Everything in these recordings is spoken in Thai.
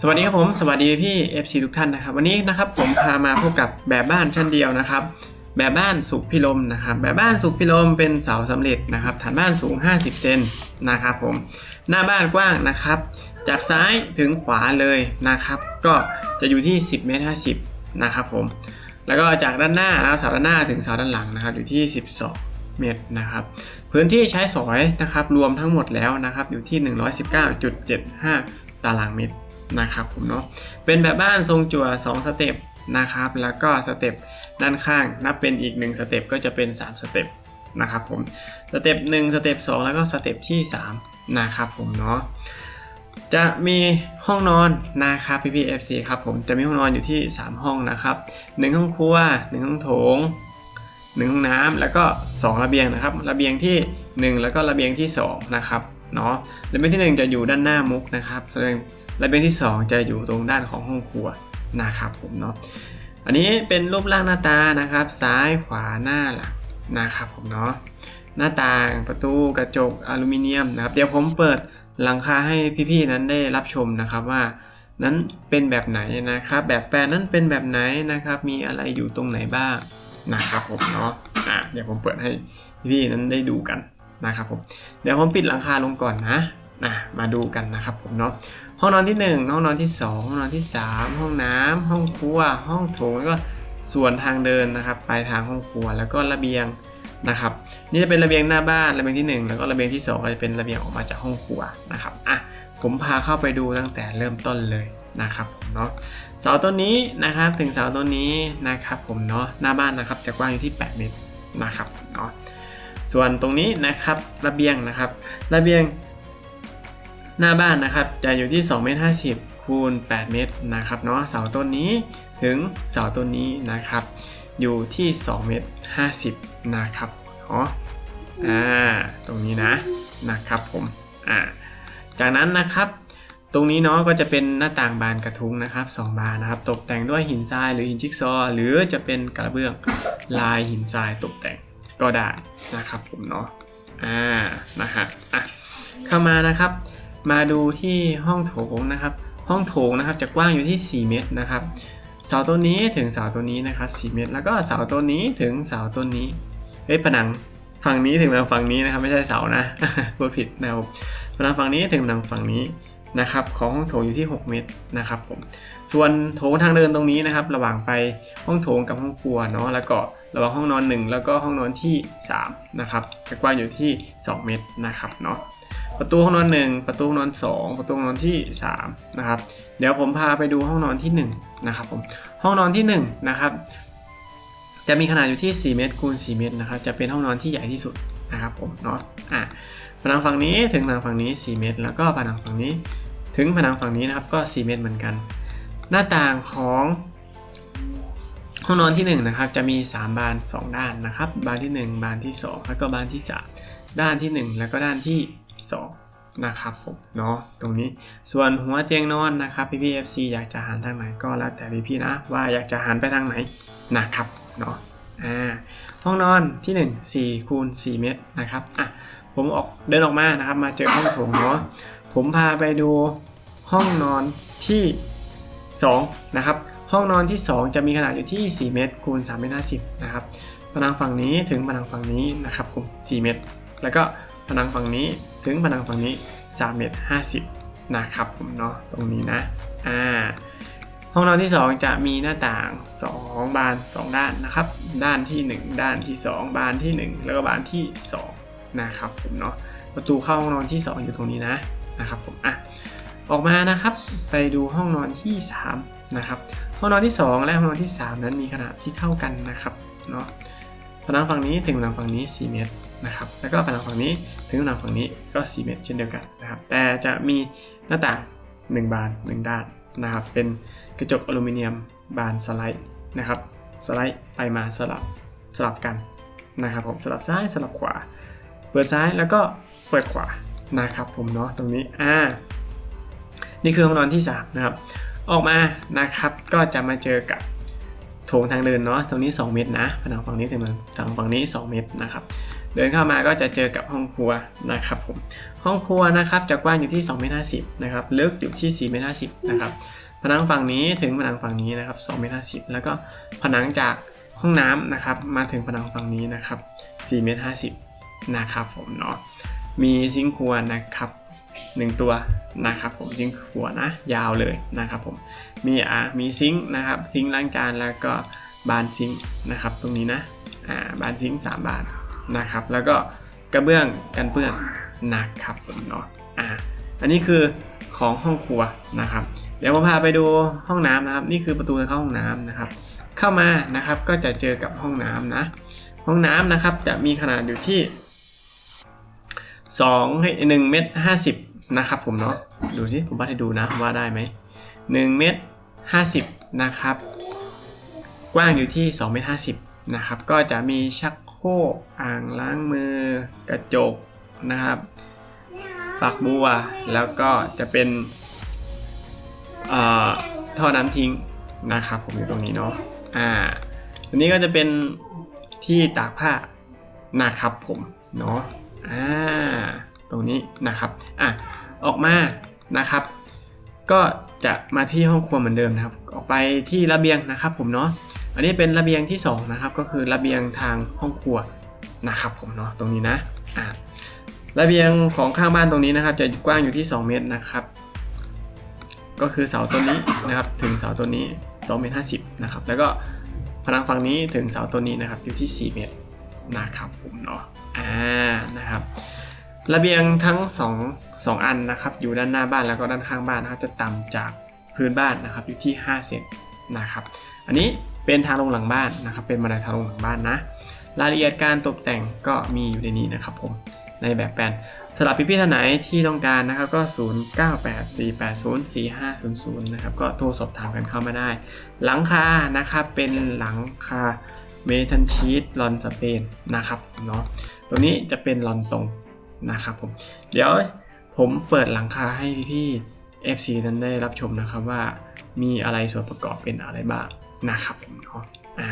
สวัสดีครับผมสวัสดีพี่ FC ทุกท่านนะครับ วันนี้นะครับผมพามาพบกับแบบบ้านชั้นเดียวนะครับ แบบบ้านสุขพิลมนะครับ แบบบ้านสุขพิลมเป็นเสาสำเร็จนะครับ ฐานบ้านสูง 50 เซนนะครับผมหน้าบ้านกว้างนะครับ จากซ้ายถึงขวาเลยนะครับ ก็จะอยู่ที่ 10เมตร50นะครับผมแล้วก็จากด้านหน้าแล้วเสาด้านหน้าถึงเสาด้านหลังนะครับ อยู่ที่ 12 เมตรนะครับ พื้นที่ใช้สอยนะครับรวมทั้งหมดแล้วนะครับ อยู่ที่ 119.75 ตารางเมตร นะครับผมเนาะเป็นแบบบ้านทรงจั่ว2สเต็ปนะครับแล้วก็สเต็ปด้านข้างนับเป็นอีก1สเต็ปก็จะเป็น 3 สเต็ปนะครับผมสเต็ป1สเต็ป2แล้วก็สเต็ปที่ 3 นะครับผมเนาะจะมีห้องนอนนะครับพี่พีเอฟซีครับผมจะมีห้องนอนอยู่ที่ 3 ห้องนะครับ1ห้องครัว1ห้องโถงหนึ่งห้องน้ำแล้วก็ 2 ระเบียงนะครับระเบียงที่ 1 แล้วก็ระเบียงที่ 2 นะครับเนาะระเบียงที่ 1 จะอยู่ด้านหน้ามุกนะครับแส่ว นระเบียงที่ 2 จะอยู่ตรงด้านของห้องครัวนะครับผมเนาะอันนี้เป็นรูปร่างหน้าตานะครับ ซ้ายขวาหน้าหลังนะครับผมเนาะหน้าต่างประตูกระจกอลูมิเนียมนะครับ เดี๋ยวผมเปิดหลังคาให้พี่ๆนั้นได้รับชมนะครับว่านั้นเป็นแบบไหนนะครับ แบบแปลนนั้นเป็นแบบไหนนะครับ มีอะไรอยู่ตรงไหนบ้างนะครับผมเนาะอะเดี๋ยวผมเปิดให้พี่ๆนั้นได้ดูกันนะครับผมเดี๋ยวผมปิดหลังคาลงก่อนนะ อะมาดูกันนะครับผมเนาะห้องนอนที่ 1 ห้องนอนที่ 2 ห้องนอนที่ 3 ห้องน้ำห้องครัว ห้องโถงแล้วก็ส่วนทางเดินนะครับปลายทางห้องครัวแล้วก็ระเบียงนะครับ นี่จะเป็นระเบียงหน้าบ้านระเบียงที่ 1 แล้วก็ระเบียงที่2ก็จะเป็นระเบียงออกมาจากห้องครัวนะครับอะผมพาเข้าไปดูตั้งแต่เริ่มต้นเลยนะครับผมเนาะเสาต้นนี้นะครับถึงเสาต้นนี้นะครับผมเนาะหน้าบ้านนะครับจะกว้างอยู่ที่ 8 เมตรนะครับเนาะส่วนตรงนี้นะครับระเบียงนะครับ ระเบียง หน้าบ้านนะครับจะอยู่ที่2เมตร50คูณ8เมตรนะครับเนาะเสาต้นนี้ถึงเสาต้นนี้นะครับ อยู่ที่2เมตร50นะครับเนาะอ่าตรงนี้นะนะครับผมอ่าจากนั้นนะครับตรงนี้เนาะก็จะเป็นหน้าต่างบานกระทุ้งนะครับ2บานนะครับ ตกแต่งด้วยหินทรายหรือหินจิ๊กซอ หรือจะเป็นกระเบื้องลายหินทรายตกแต่งก็ได้นะครับผมเนาะอ่านะฮะอะเข้ามานะครับ มาดูที่ห้องโถงนะครับ ห้องโถงนะครับจะกว้างอยู่ที่ 4 เมตรนะครับ เสาต้นนี้ถึงเสาต้นนี้นะครับ 4 เมตร แล้วก็เสาต้นนี้ถึงเสาต้นนี้เฮ้ยผนังฝั่งนี้ถึงผนังฝั่งนี้นะครับ ไม่ใช่เสานะพูดผิดนะครับผนังฝั่งนี้ถึงผนังฝั่งนี้นะครับ ของห้องโถงอยู่ที่ 6 เมตรนะครับผมส่วนโถงทางเดินตรงนี้นะครับ ระหว่างไปห้องโถงกับห้องครัวเนาะแล้วก็ระหว่างห้องนอน 1 แล้วก็ห้องนอนที่3นะครับจะกว้างอยู่ที่ 2 เมตรนะครับเนาะ ประตูห้องนอน1ประตูห้องนอน2ประตูห้องนอนที่3นะครับ เดี๋ยวผมพาไปดูห้องนอนที่1นะครับผมห้องนอนที่1นะครับ จะมีขนาดอยู่ที่ 4 เมตรคูณ4เมตรนะครับ จะเป็นห้องนอนที่ใหญ่ที่สุดนะครับผมเนาะอะผนังฝั่งนี้ถึงผนังฝั่งนี้ 4 เมตร แล้วก็ผนังฝั่งนี้ถึงผนังฝั่งนี้นะครับก็ 4 เมตรเหมือนกัน หน้าต่างของห้องนอนที่1นะครับจะมี 3 บาน 2 ด้านนะครับ บานที่ 1 บานที่ 2 แล้วก็บานที่ 3 ด้านที่ 1 แล้วก็ด้านที่ 2นะครับผมเนาะตรงนี้ส่วนหัวเตียงนอนนะครับพี่พีเอฟซีอยากจะหันทางไหนก็แล้วแต่พี่พี่นะว่าอยากจะหันไปทางไหนนะครับเนาะอ่าห้องนอนที่1 4คูณ4เมตรนะครับอะผมออกเดินออกมานะครับมาเจอห้องโถงเนาะผมพาไปดูห้องนอนที่2นะครับห้องนอนที่ 2 จะมีขนาดอยู่ที่ 4 เมตรคูณ3เมตร50นะครับผนังฝั่งนี้ถึงผนังฝั่งนี้นะครับผม4เมตร แล้วก็ผนังฝั่งนี้ ถึงผนังฝั่งนี้3เมตร50 นะครับผมเนาะตรงนี้นะอ่าห้องนอนที่ 2 จะมีหน้าต่าง 2 บาน 2 ด้านนะครับ ด้านที่ 1 ด้านที่ 2 บานที่ 1 แล้วก็บานที่ 2 นะครับผมเนาะประตูเข้าห้องนอนที่ 2 อยู่ตรงนี้นะนะครับผมอะออกมานะครับไปดูห้องนอนที่ 3 นะครับ ห้องนอนที่ 2 และห้องนอนที่ 3 นั้นมีขนาดที่เท่ากันนะครับเนาะผนังฝั่งนี้ถึงผนังฝั่งนี้ 4 เมตร นะครับแล้วก็ผนังฝั่งนี้ถึงผนังฝั่งนี้ก็ 4 เมตรเช่นเดียวกันนะครับแต่จะมีหน้าต่าง 1 บาน 1 ด้านนะครับเป็นกระจกอลูมิเนียมบานสไลด์นะครับสไลด์ไปมาสลับสลับกันนะครับผมสลับซ้ายสลับขวา เปิดซ้ายแล้วก็เปิดขวานะครับผมเนาะตรงนี้อ่านี่คือห้องนอนที่3นะครับออกมานะครับก็จะมาเจอกับโถงทางเดินเนาะตรงนี้ 2 เมตรนะผนังฝั่งนี้ถึงผนังฝั่งนี้ 2 เมตรนะครับ เดินเข้ามาก็จะเจอกับห้องครัวนะครับผมห้องครัวนะครับจะกว้างอยู่ที่2เมตร50นะครับลึกอยู่ที่4เมตร50นะครับผนังฝั่งนี้ถึงผนังฝั่งนี้นะครับ2เมตร50แล้วก็ผนังจากห้องน้ำนะครับมาถึงผนังฝั่งนี้นะครับ4เมตร50นะครับผมเนาะมีซิงค์ครัวนะครับหนึ่งตัวนะครับผมซิงค์ครัวนะยาวเลยนะครับผมมีอ่ามีซิงค์นะครับซิงค์ล้างจานแล้วก็บานซิงค์นะครับตรงนี้นะอ่าบานซิงค์3บาน นะครับ แล้วก็กระเบื้องกันเปื้อนนะครับผมเนาะอ่าอันนี้คือของห้องครัวนะครับ เดี๋ยวผมพาไปดูห้องน้ำนะครับ นี่คือประตูเข้าห้องน้ำนะครับ เข้ามานะครับก็จะเจอกับห้องน้ำนะ ห้องน้ำนะครับจะมีขนาดอยู่ที่2ให้1เมตร50นะครับผมเนาะดูสิผมวัดให้ดูนะว่าได้ไหม1เมตร50นะครับ กว้างอยู่ที่2เมตร50 นะครับ ก็จะมีชักโครกอ่างล้างมือ กระจกนะครับฝักบัวแล้วก็จะเป็นท่อน้ำทิ้งนะครับ ผมอยู่ตรงนี้เนาะอ่าตรงนี้ก็จะเป็นที่ตากผ้านะครับผมเนาะอ่าตรงนี้นะครับอะออกมานะครับ ก็จะมาที่ห้องครัวเหมือนเดิมนะครับ ออกไปที่ระเบียงนะครับผมเนาะ อันนี้เป็นระเบียงที่2นะครับก็คือระเบียงทางห้องครัวนะครับผมเนาะตรงนี้นะอ่าระเบียงของข้างบ้านตรงนี้นะครับ จะกว้างอยู่ที่ 2 เมตรนะครับ ก็คือเสาต้นนี้นะครับถึงเสาต้นนี้2เมตร50นะครับแล้วก็ผนังฝั่งนี้ถึงเสาต้นนี้นะครับอยู่ที่ 4 เมตรนะครับผมเนาะอ่านะครับระเบียงทั้ง2 2อันนะครับ อยู่ด้านหน้าบ้านแล้วก็ด้านข้างบ้านนะครับจะต่ำจากพื้นบ้านนะครับอยู่ที่ 5 เซนนะครับ อันนี้ เป็นทางลงหลังบ้านนะครับ เป็นบันไดทางลงหลังบ้านนะ รายละเอียดการตกแต่งก็มีอยู่ในนี้นะครับผมในแบบแปลนสำหรับพี่ๆท่านไหนที่ต้องการนะครับก็ 0984804500 นะครับก็โทรสอบถามกันเข้ามาได้ หลังคานะครับเป็นหลังคาเมทัลชีตลอนสเปนนะครับเนาะตัวนี้จะเป็นลอนตรงนะครับผมเดี๋ยวผมเปิดหลังคาให้พี่ๆ FC นั้นได้รับชมนะครับว่ามีอะไรส่วนประกอบเป็นอะไรบ้าง นะครับผมเนาะอ่า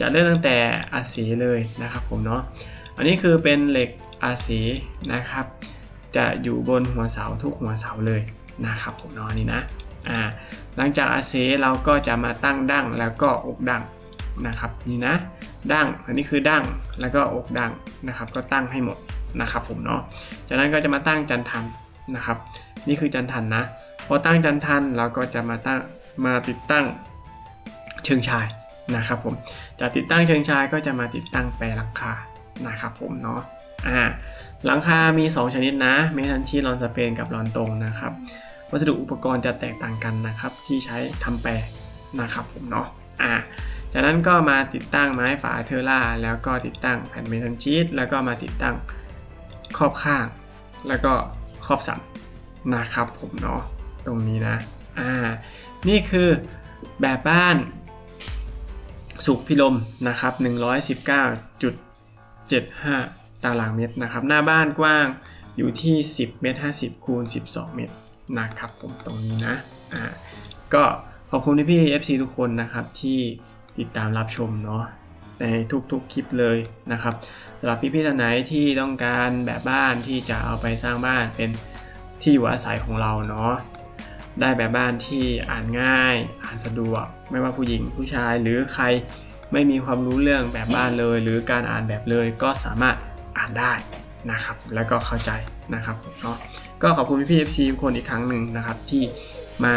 จะเริ่มตั้งแต่อาสีเลยนะครับผมเนาะอันนี้คือเป็นเหล็กอาสีนะครับ จะอยู่บนหัวเสาทุกหัวเสาเลยนะครับผมเนาะนนี่นะอ่าหลังจากอาสีเราก็จะมาตั้งดั้งแล้วก็อกดั้งนะครับนี่นะดั้งอันนี้คือดั้งแล้วก็อกดั้งนะครับ ก็ตั้งให้หมดนะครับผมเนาะจากนั้นก็จะมาตั้งจันทันนะครับ นี่คือจันทันนะพอตั้งจันทันเราก็จะมาตั้งมาติดตั้ง เชิงชายนะครับผมจากติดตั้งเชิงชายก็จะมาติดตั้งแปรหลังคานะครับผมเนาะอ่าหลังคา มี 2 ชนิดนะ เมทัลชีทลอนสเปนกับลอนตรงนะครับ วัสดุอุปกรณ์จะแตกต่างกันนะครับ ที่ใช้ทำแปรนะครับผมเนาะ อ่า จากนั้นก็มาติดตั้งไม้ฝาเทอร่า แล้วก็ติดตั้งแผ่นเมทัลชีทแล้วก็มาติดตั้งครอบข้าง แล้วก็ครอบสันนะครับผมเนาะ ตรงนี้นะ อ่า นี่คือแบบบ้าน สุขพิลมนะครับ119.75 ตารางเมตรนะครับ หน้าบ้านกว้างอยู่ที่ 10 เมตร 50 คูณ 12 เมตรนะครับผมตรงนี้นะอ่าก็ขอบคุณที่พี่ FC ทุกคนนะครับที่ติดตามรับชมเนาะในทุกๆคลิปเลยนะครับสำหรับพี่ๆท่านไหนที่ต้องการแบบบ้านที่จะเอาไปสร้างบ้านเป็นที่อยู่อาศัยของเราเนาะ ได้แบบบ้านที่อ่านง่าย อ่านสะดวก ไม่ว่าผู้หญิงผู้ชายหรือใครไม่มีความรู้เรื่องแบบบ้านเลย หรือการอ่านแบบเลยก็สามารถอ่านได้นะครับ แล้วก็เข้าใจนะครับเนาะก็ขอบคุณพี่ๆ FC ทุกคนอีกครั้งหนึ่งนะครับที่มา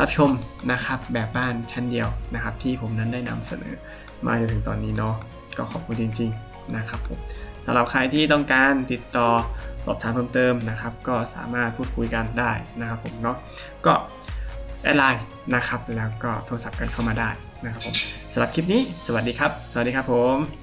รับชมนะครับแบบบ้านชั้นเดียวนะครับ ที่ผมนั้นได้นำเสนอมาจนถึงตอนนี้เนาะก็ขอบคุณจริง ๆ นะครับผม สำหรับใครที่ต้องการติดต่อสอบถามเพิ่มเติมนะครับ ก็สามารถพูดคุยกันได้นะครับผมเนาะก็แอดไลน์นะครับแล้วก็โทรศัพท์กันเข้ามาได้นะครับผมสำหรับคลิปนี้ สวัสดีครับ สวัสดีครับผม